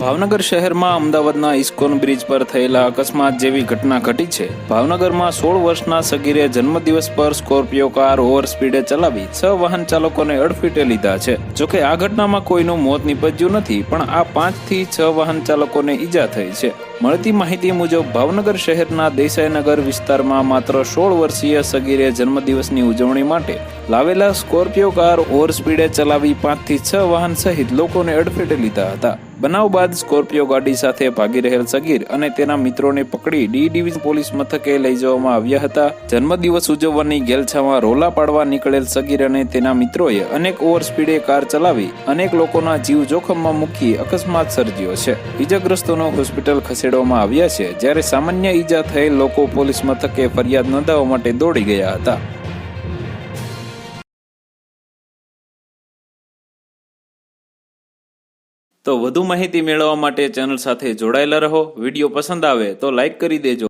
ભાવનગર શહેરમાં અમદાવાદના ISKCON bridge પર થયેલા અકસ્માત જેવી ઘટના ઘટી છે. ભાવનગરમાં સોળ વર્ષના સગીરે જન્મદિવસ પર સ્કોર્પિયો કાર ઓવર સ્પીડે ચલાવી છ વાહન ચાલકોને અડફીટે લીધા છે. જોકે આ ઘટનામાં કોઈનું મોત નીપજ્યું નથી, પણ આ પાંચથી છ વાહન ચાલકોને ઈજા થઈ છે. મળતી માહિતી મુજબ, ભાવનગર શહેરના દેસાઈનગર વિસ્તારમાં માત્ર સોળ વર્ષીય સગીરે જન્મદિવસની ઉજવણી માટે લાવેલા સ્કોર્પિયો કાર ઓવર સ્પીડે ચલાવી પાંચથી છ વાહન સહિત લોકોને અડફેટે લીધા હતા. બનાવ બાદ સ્કોર્પિયો ગાડી સાથે ભાગી રહેલ સગીર અને તેના મિત્રોને પકડી ડી ડિવિઝન પોલીસ મથકે લઈ જવામાં આવ્યા હતા. જન્મદિવસ ઉજવવાની ગેલછામાં રોલા પાડવા નીકળેલ સગીર અને તેના મિત્રોએ અનેક ઓવર સ્પીડે કાર ચલાવી અનેક લોકોના જીવ જોખમમાં મૂકી અકસ્માત સર્જ્યો છે. ઇજાગ્રસ્તોનો હોસ્પિટલ ખસેડવામાં આવ્યા છે, જ્યારે સામાન્ય ઈજા થયેલ લોકો પોલીસ મથકે ફરિયાદ નોંધાવવા માટે દોડી ગયા હતા. તો વધુ માહિતી મેળવવા માટે ચેનલ સાથે જોડાયેલા રહો. વીડિયો પસંદ આવે તો લાઇક કરી દેજો.